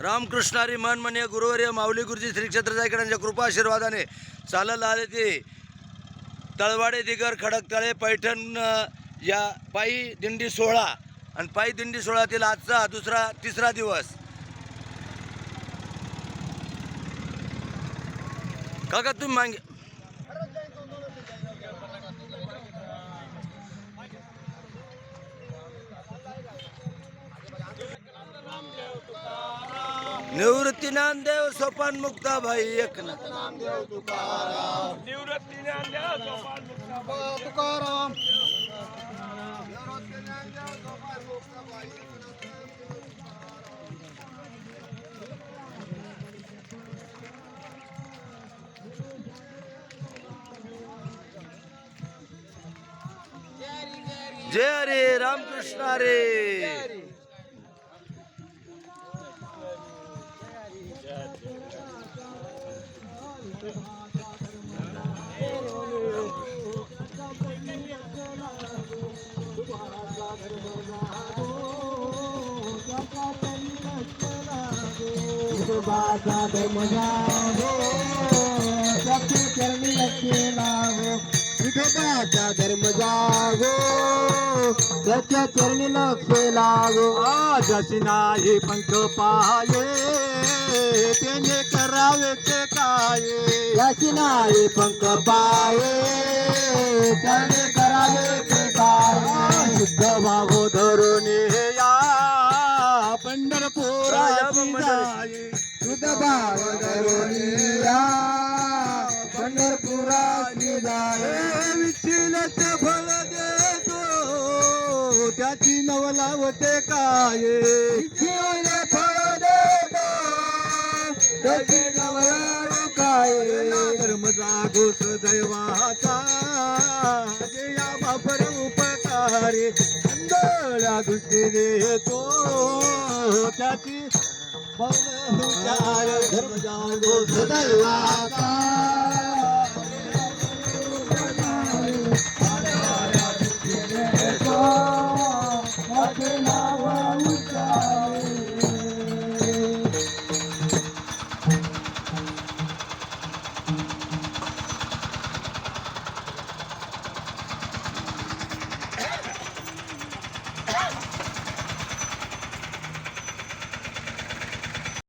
रामकृष्णारी मनमनीय गुरुवर्य माऊली गुरुजी श्री क्षेत्र जायकडांच्या कृपा आशीर्वादाने चालत आले ते तळवाडे दिगर खडकतळे पैठण या पायी दिंडी सोहळा. आणि पायी दिंडी सोहळ्यातील आजचा दुसरा तिसरा दिवस. काका तुम्ही मागे निवृत्ती नामदेव सोपान मुक्ताबाई एकनाथ तुकाराम जय हरे रामकृष्ण हरे विठोबाचा धर्म जागो चरणी लागो विठोबाचा धर्म जागो त्याच्या चरणी लक्ष लागो जशी नाही पंख पाये त्याने करावे ते काय? याची नाही पंख पाये. त्याने करावे ते काय? शुद्ध भाव धरून या पंढरपुरा. शुद्ध भाव धरून या पंढरपुरा फळ देतो. त्याची नवलावते काय? फळ देतो. त्याची जागो सदैवाचा. जया बापर उपकारे अंधळ्या दृष्टीने देतो त्याची पवन हुशार धर्म जागो सदैवाचा.